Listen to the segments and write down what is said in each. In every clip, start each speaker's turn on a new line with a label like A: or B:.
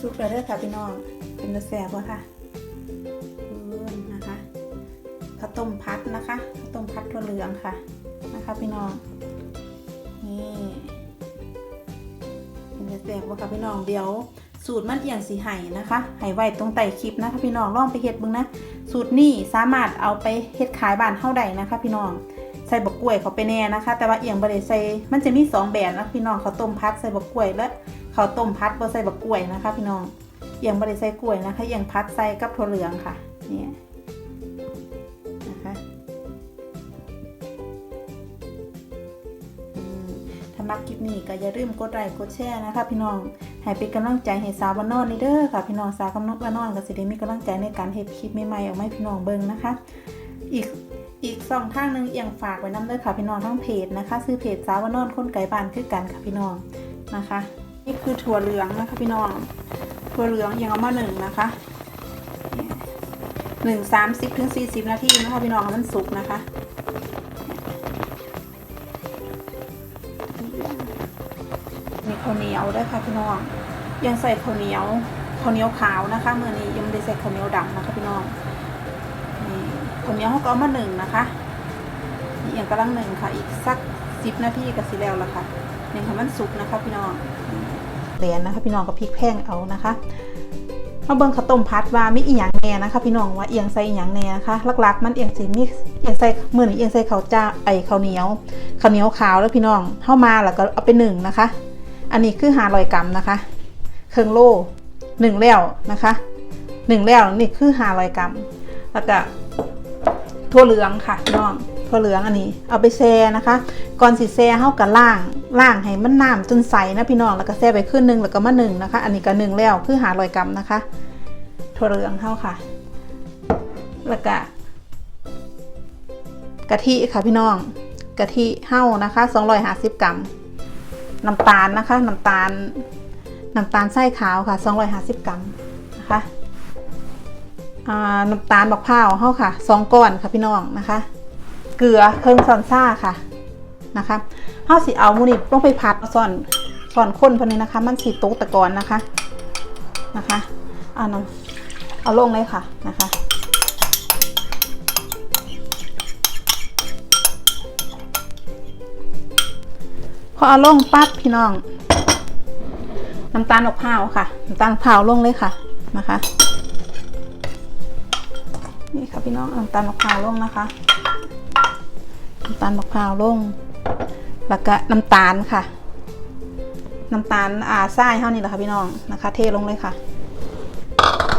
A: ซุปเลยเด้อค่ะพี่น้อง เป็นตะแสบวะค่ะอืมนะคะข้าวต้มพัดนะคะข้าวต้มพัดถั่วเหลืองค่ะนะคะพี่น้อง นี่เป็นตะแสบวะค่ะพี่น้องเดี๋ยว สูตรมันเอียงสีไห้นะคะไห้ไว้ตรงใต้คลิปนะคะพี่น้องลองไปเฮ็ดบิ่งนะ สูตรนี้สามารถเอาไปเฮ็ดขายบ้านเฮาได้นะคะ พี่น้องใส่บักกล้วยเขาไปแน่นะคะ แต่ว่าเอียงบ่ได้ใส่มันจะมีสองแบบนะพี่น้องข้าวต้มพัดใส่บักกล้วยและ ข้าวต้มพัดบ่ใส่บักกล้วยนะคะ พี่น้องเอียงบ่ได้ใส่กล้วยนะคะเอียงพัดใส่กับถั่วเหลืองค่ะเนี่ยนะคะถ้ามักคลิปนี้ก็อย่าลืมกดไลค์กดแชร์นะคะ พี่น้องให้เป็นกำลังใจให้สาวบ้านนอนนี่เด้อค่ะ พี่น้องสาวบ้านนอนก็สิได้มีกำลังใจในการเฮ็ดคลิปใหม่ๆออกมาให้พี่น้องเบิ่งนะคะ อีกอีกสองทางหนึ่งเอียงฝากไว้น้ำเด้อค่ะพี่น้องทั้งเพจนะคะ ซื้อเพจสาววานอนคนไก่บานคือกันค่ะพี่น้องนะคะ นี่คือถั่วเหลืองนะคะพี่น้อง ถั่วเหลืองเอียงเอามาหนึ่งนะคะหนึ่งสามสิบถึงสี่สิบนาทีนะคะพี่น้องให้มันสุกนะคะมีข้าวเหนียวด้วยค่ะพี่น้อง ยังใส่ข้าวเหนียวข้าวเหนียวขาวนะคะเมื่อนี้ยังไม่ได้ใส่ข้าวเหนียวดำนะคะพี่น้องนี่คนนี้เขาก็เอามาหนึ่งนะคะนี่อย่างกำลังหนึ่งค่ะ อีกสักสิบนาทีก็สิแล้วละค่ะหนึ่งให้มันสุกนะคะพี่น้อง เหรียญนะคะ พี่น้องกับพริกแพงเอานะคะมาเบิ่งข้าวต้มพัดว่ามีอีหยังแน่นะคะพี่น้องว่าเอียงใส่อีหยังแน่นะคะหลักๆ มันเอียงสิมีเอียงใส่มือนี่เอียงใส่ข้าวจ้าไอข้าวเหนียวข้าวเหนียวขาวแล้วพี่น้องเข้ามาแล้วก็เอาไปหนึ่งนะคะ อันนี้คือหาลอยกรัมนะคะ เครื่องโล่หนึ่งแล้วนะคะหนึ่งแล้วนี่คือหาลอยกรัมแล้วก็ถั่วเหลืองค่ะพี่น้อง ถั่วเหลืองอันนี้ เอาไปแช่นะคะ ก่อนสิแช่เฮากับล่างล่างให้มันน้ำจนใสนะพี่น้องแล้วก็แช่ไปขึ้นหนึ่งแล้วก็มาหนึ่งนะคะ อันนี้ก็หนึ่งแล้วคือหาร้อยกรัมนะคะ ถั่วเหลืองเฮาค่ะ แล้วก็กะทิค่ะพี่น้องกะทิเฮานะคะ250 กรัม น้ำตาลนะคะ น้ำตาล น้ำตาลไส้ขาวค่ะ 250 กรัมนะคะน้ำตาลบักพร้าวเฮาค่ะสองก้อนค่ะพี่น้องนะคะ เกลือเครื่องซอนซ่าค่ะนะคะเฮาสิเอามูนิบลงไปผัดซ่อนซ่อนข้นพวกนี้นะคะ มันสีตกตะกอนนะคะนะคะเอาน้ำเอาลงเลยค่ะนะคะพอเอาลงปั๊บพี่น้องน้ำตาลมะพร้าวค่ะน้ำตาลมะพร้าวลงเลยค่ะนะคะ นี่ค่ะพี่น้องน้ำตาลมะพร้าวลงนะคะ น้ำตาลมะพร้าวลง แล้วก็น้ำตาลค่ะ น้ำตาลอ่าทรายเท่านี้แหละค่ะพี่น้องนะคะ เทลงเลยค่ะ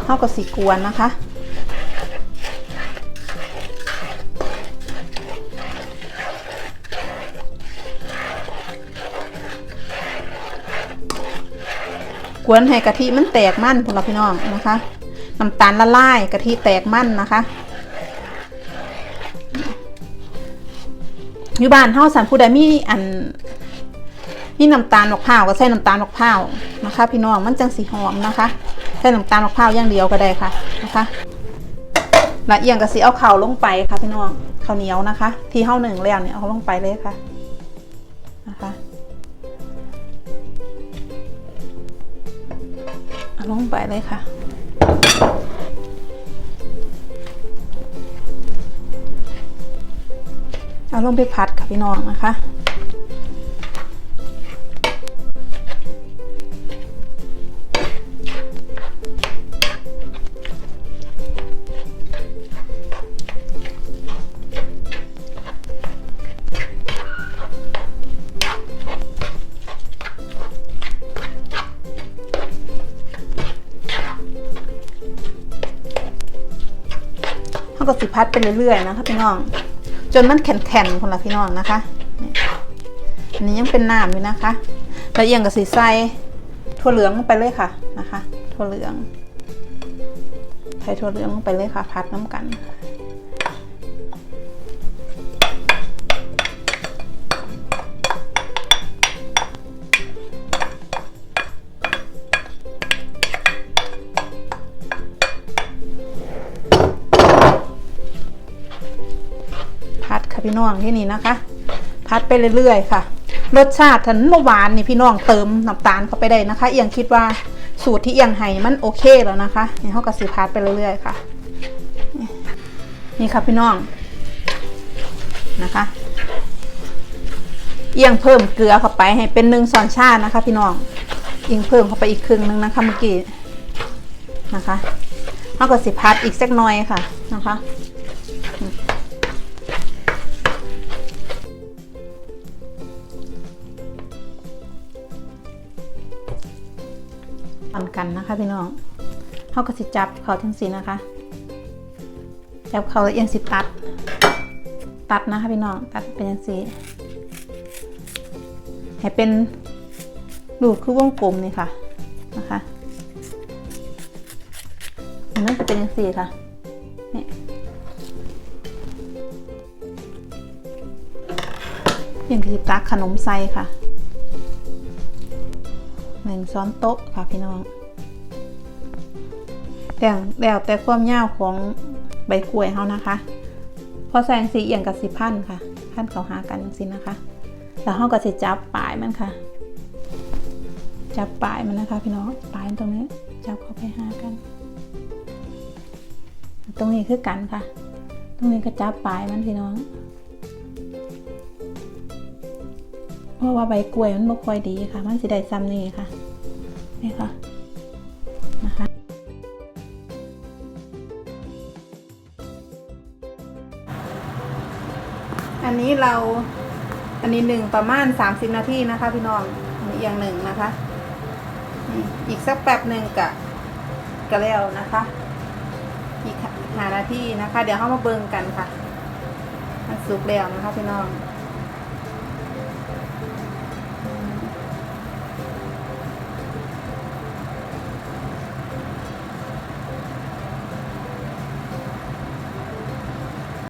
A: เท่ากับสีกวนนะคะกวนให้กะทิมันแตกมันพวกเราพี่น้องนะคะ น้ำตาลละลายกะทิแตกมันนะคะ อยู่บ้านเฮาสันผู้ใดมีอันมีน้ำตาลมะพร้าวก็ใส่น้ำตาลมะพร้าวนะคะ พี่น้องมันจังสีหอมนะคะใส่น้ำตาลมะพร้าวอย่างเดียวก็ได้ค่ะนะคะละเอียงก็สิเอาเข่าวลงไปค่ะพี่น้องข้าวเหนียวนะคะ ที่เฮาหนึ่งแล้วเนี่ยเอาลงไปเลยค่ะนะคะเอาลงไปเลยค่ะ เอาลงไปพัดค่ะพี่น้องนะคะเขาก็สิพัดไปเรื่อยๆนะคะพี่น้อง จนมันแข็งๆคนละพี่น้องนะคะนี่อันนี้ยังเป็นน้ำอยู่นะคะแล้วเอียงกับสีใส่ถั่วเหลืองลงไปเลยค่ะนะคะ ถั่วเหลืองใส่ถั่วเหลืองลงไปเลยค่ะ พัดน้ำกันพัด ค่ะพี่น้องที่นี่นะคะ พัดไปเรื่อยๆค่ะ รสชาติทันเมื่อวานนี่พี่น้องเติมน้ำตาลเข้าไปได้นะคะ เอียงคิดว่าสูตรที่เอียงไห้มันโอเคแล้วนะคะนี่เขาก็สิพัดไปเรื่อยๆค่ะ นี่ค่ะพี่น้องนะคะ เอียงเพิ่มเกลือเข้าไปให้เป็นหนึ่งช้อนชานะคะ พี่น้องเอียงเพิ่มเข้าไปอีกครึ่งหนึงนะคะเมื่อกี้นะคะเขาก็สิพัดอีกสักหน่อยค่ะนะคะ อนกันนะคะพี่น้องเขาก็สิจับเขาทั้งสีนะคะ จับเขาแล้วเอียงสิตัด ตัดนะคะพี่น้อง ตัดเป็นย่างสีให้เป็นรูปคือวงกลมนี่ค่ะนะคะอันนั้นจะเป็นย่างสีค่ะนี่เพียงคือตักขนมไส้ค่ะ หนึ่งช้อนโต๊ะค่ะพี่น้องแต่งแล้วแต่ความยาวของใบกล้วยเขานะคะ พอแสงสีเอียงกับสีพันค่ะ พันเขาหากันสินะคะ แล้วเขาก็จะจับปลายมันค่ะ จับปลายมันนะคะ พี่น้องปลายตรงนี้จับเข้าไปหากัน ตรงนี้คือกันค่ะ ตรงนี้ก็จับปลายมันพี่น้อง เพราะว่าใบกล้วยมันไม่ค่อยดีค่ะ มันสิได้ซ้ำนี่ค่ะ นี่ค่ะนะคะอันนี้เราอันนี้หนึ่งประมาณสามสิบนาทีนะคะ พี่น้องอันนี้อย่างหนึ่งนะคะอีกสักแป๊บหนึ่งกะกะแล้วนะคะ อีกหานาทีนะคะ เดี๋ยวเข้ามาเบิ่งกันค่ะ มันสุกแล้วนะคะพี่น้อง